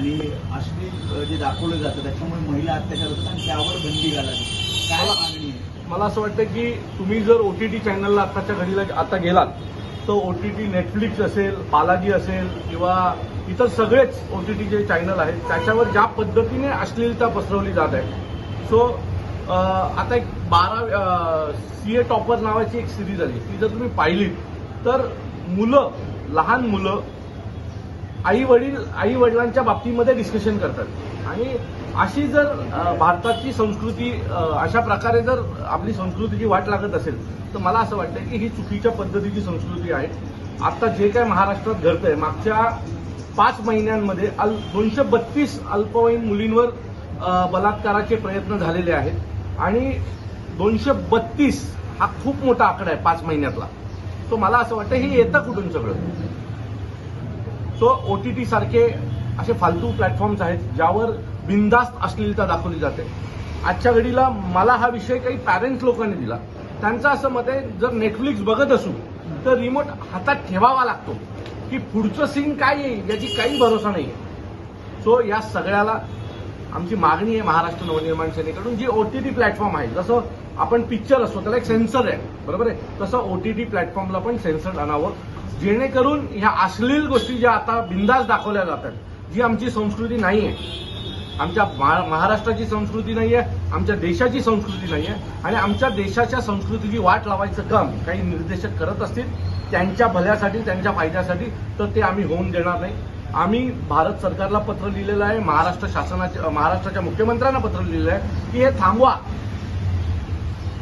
आणि अश्लील जे दाखवलं जातं त्याच्यामुळे महिला अत्याचार होतात आणि त्यावर बंदी घालावी. काय मागणी मला असं वाटतं की तुम्ही जर ओ टी टी चॅनलला आत्ताच्या घडीला आता गेलात तर ओ टी टी नेटफ्लिक्स असेल बालाजी असेल किंवा इतर सगळेच ओ टी टी जे चॅनल आहेत त्याच्यावर ज्या पद्धतीने अश्लीलता पसरवली जात आहे. सो आता एक बारा सी ए टॉपर नावाची एक सिरीज आली. ती जर तुम्ही पाहिलीत तर मुलं लहान मुलं आई वडील आई वडिलांच्या बाबतीमध्ये डिस्कशन करतात. आणि अशी जर भारताची संस्कृती अशा प्रकारे जर आपली संस्कृतीची वाट लागत असेल तर मला असं वाटतं की ही चुकीच्या पद्धतीची संस्कृती आहे. आता जे काय महाराष्ट्रात घडतंय मागच्या पाच महिन्यांमध्ये अल दोनशे बत्तीस अल्पवयीन मुलींवर बलात्काराचे प्रयत्न झालेले आहेत. आणि दोनशे बत्तीस हा खूप मोठा आकडा आहे पाच महिन्यातला. तो मला असं वाटतं हे येतं कुठून सगळं? सो ओ टी टी सारखे असे फालतू प्लॅटफॉर्म्स आहेत ज्यावर बिनधास्त अश्लीलता दाखवली जाते. आजच्या घडीला मला हा विषय काही पॅरेंट्स लोकांनी दिला. त्यांचं असं मत आहे जर नेटफ्लिक्स बघत असू तर रिमोट हातात ठेवावा लागतो. की पुढचं सीन काय येईल याची काही भरोसा नाही सो या सगळ्याला आमची मागणी आहे महाराष्ट्र नवनिर्माण सेनेकडून जी ओ टी टी प्लॅटफॉर्म आहे जसं आपण पिक्चर असतो त्याला एक सेन्सर आहे बरोबर आहे? तसं ओ टी टी प्लॅटफॉर्मला पण सेन्सर आणावं जेणेकरून ह्या अश्लील गोष्टी ज्या आता बिंदास दाखवल्या जातात जी आमची संस्कृती नाही आहे आमच्या महा- महाराष्ट्राची संस्कृती नाही आहे आमच्या देशाची संस्कृती नाही आहे आणि आमच्या देशाच्या संस्कृतीची वाट लावायचं काम काही निर्देशक करत असतील त्यांच्या भल्यासाठी त्यांच्या फायद्यासाठी तर ते आम्ही होऊन देणार नाही. आम्ही भारत सरकारला पत्र लिहिलेलं आहे महाराष्ट्र शासनाच्या महाराष्ट्राच्या मुख्यमंत्र्यांना पत्र लिहिलेलं आहे की हे थांबवा.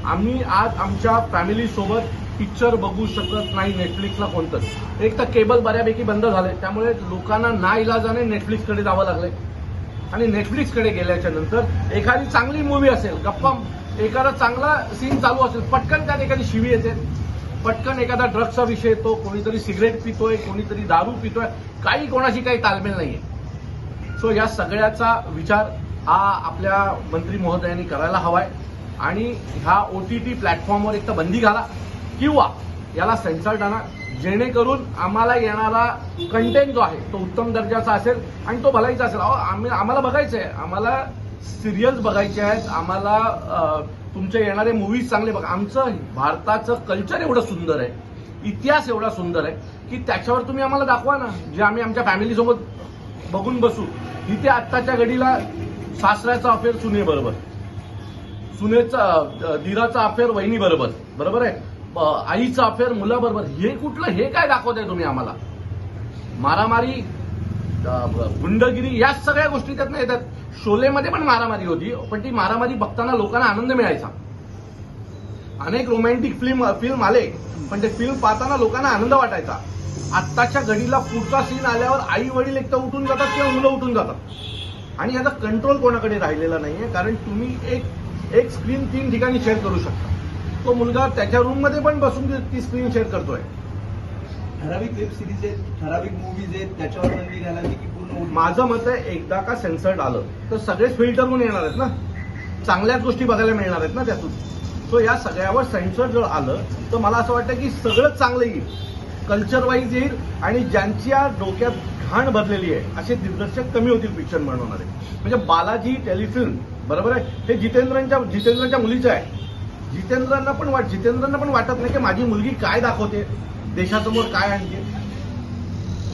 आम्ही आज आमच्या फॅमिली सोबत पिक्चर बघू शकत नाही नेटफ्लिक्सला कोणतंच. एक तर केबल बऱ्यापैकी बंद झाले त्यामुळे लोकांना ना इलाजाने नेटफ्लिक्सकडे जावं लागलंय आणि नेटफ्लिक्सकडे गेल्याच्यानंतर एखादी चांगली मूवी असेल गप्पा एखादा चांगला सीन चालू असेल पटकन त्यात एखादी शिवी येते. पटकन एखादा ड्रग्सचा विषय येतो कोणीतरी सिगरेट पितोय कोणीतरी दारू पितोय काही कोणाशी काही तालमेल नाहीये. सो या सगळ्याचा विचार हा आपल्या मंत्री महोदयांनी करायला हवाय आणि ह्या ओ टी टी प्लॅटफॉर्मवर एक तर बंदी घाला किंवा याला सेन्सर्ड आणा जेणेकरून आम्हाला येणारा कंटेंट जो आहे तो उत्तम दर्जाचा असेल आणि तो भलाईचा असेल. अहो, आम्ही आम्हाला बघायचं आहे आम्हाला सिरियल्स बघायचे आहेत. आम्हाला तुमचे येणारे मूवीज चांगले बघा. आमचं भारताचं कल्चर एवढं सुंदर आहे. इतिहास एवढा सुंदर आहे की त्याच्यावर तुम्ही आम्हाला दाखवा ना. जे आम्ही आमच्या फॅमिलीसोबत बघून बसू. इथे आत्ताच्या घडीला सासऱ्याचा अफेअर सुने बरोबर सुनेचा दिराचा अफेअर वहिनी बरोबर बरोबर आहे आईचा अफेअर मुलाबरोबर. हे कुठलं हे काय दाखवताय तुम्ही आम्हाला? मारामारी गुंडगिरी या सगळ्या गोष्टी त्यातनं येतात. शोलेमध्ये पण मारामारी होती पण ती मारामारी बघताना लोकांना आनंद मिळायचा. अनेक रोमॅन्टिक फिल्म फिल्म आले पण ते फिल्म पाहताना लोकांना आनंद वाटायचा. आत्ताच्या घडीला पुढचा सीन आल्यावर आई वडील एकतर उठून जातात किंवा मुलं उठून जातात. आणि याचा कंट्रोल कोणाकडे राहिलेला नाहीये कारण तुम्ही एक एक स्क्रीन तीन ठिकाणी शेअर करू शकता. तो मुलगा त्याच्या रूममध्ये पण बसून ती- ती स्क्रीन शेअर करतोय. ठराविक वेब सिरीज आहेत ठराविक मूवीज आहेत त्याच्यावर बंदी घालावी की पूर्ण माझं मत आहे एकदा का सेन्सर्ड आलं तर सगळेच फिल्टर होऊन येणार आहेत ना. चांगल्याच गोष्टी बघायला मिळणार आहेत ना त्यातून. सो या सगळ्यावर सेन्सर जर आलं तर मला असं वाटतं की सगळंच चांगलं येईल. कल्चर वाईज येईल आणि ज्यांच्या डोक्यात घाण भरलेली आहे असे दिग्दर्शक कमी होतील पिक्चर बनवणारे म्हणजे बालाजी टेलिफिल्म बरोबर आहे? हे जितेंद्रांच्या जितेंद्रांच्या मुलीचं आहे. जितेंद्रांना पण वाट जितेंद्रांना पण वाटत नाही की माझी मुलगी काय दाखवते. देशासमोर काय आणते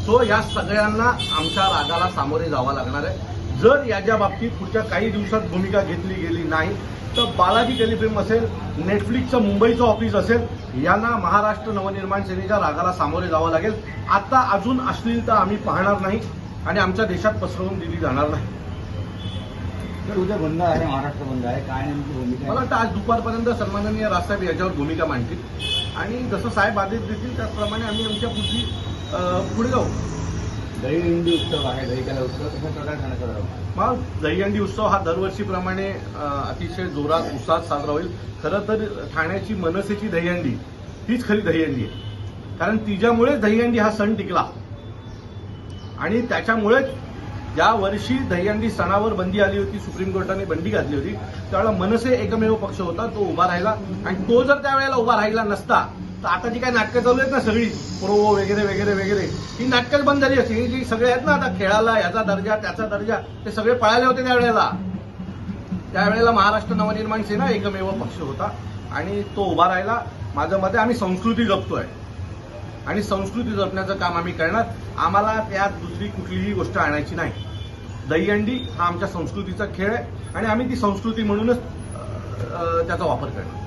सो या सगळ्यांना आमच्या रागाला सामोरे जावं लागणार आहे. जर याच्या बाबतीत पुढच्या काही दिवसात भूमिका घेतली गेली नाही तर बालाजी टेलिफिल्म असेल नेटफ्लिक्सचं मुंबईचं ऑफिस असेल यांना महाराष्ट्र नवनिर्माण सेनेच्या रागाला सामोरे जावं लागेल. आता अजून अश्लीलता आम्ही पाहणार नाही आणि आमच्या देशात पसरवून दिली जाणार नाही. तर उद्या बंद आहे महाराष्ट्र बंद आहे. काय नेमकी भूमिका मला वाटतं आज दुपारपर्यंत सन्माननीय राजसाहेब याच्यावर भूमिका मांडतील. आणि जसं साहेब आदेश देतील त्याचप्रमाणे आम्ही आमच्या पुढची पुढे जाऊ. दहीहंडी उत्सव आहे दहीकाला उत्सव. कशा प्रकारे साजरा करावा मग दहीहंडी उत्सव हा दरवर्षीप्रमाणे अतिशय जोरात उत्साहात साजरा होईल. खरं तर ठाण्याची मनसेची दहीहंडी हीच खरी दहीहंडी आहे. कारण तिच्यामुळेच दहीहंडी हा सण टिकला. आणि त्याच्यामुळेच ज्या वर्षी दहीहंडी सणावर बंदी आली होती सुप्रीम कोर्टाने बंदी घातली होती. त्यावेळेला मनसे एकमेव पक्ष होता तो उभा राहिला. आणि तो जर त्यावेळेला उभा राहिला नसता तर आता जी काय नाटकं चालू आहेत ना सगळी प्रो वगैरे वगैरे वगैरे ही नाटकं बंद झाली असती. जी सगळे आहेत ना आता खेळाला याचा दर्जा त्याचा दर्जा ते सगळे पळाले होते त्यावेळेला. त्यावेळेला महाराष्ट्र नवनिर्माण सेना एकमेव पक्ष होता. आणि तो उभा राहिला. माझं मते आम्ही संस्कृती जपतोय. आणि संस्कृती जपण्याचं काम आम्ही करणार. आम्हाला त्यात दुसरी कुठलीही गोष्ट आणायची नाही. दहीहंडी हा आमच्या संस्कृतीचा खेळ आहे आणि आम्ही ती संस्कृती म्हणूनच त्याचा वापर करणार.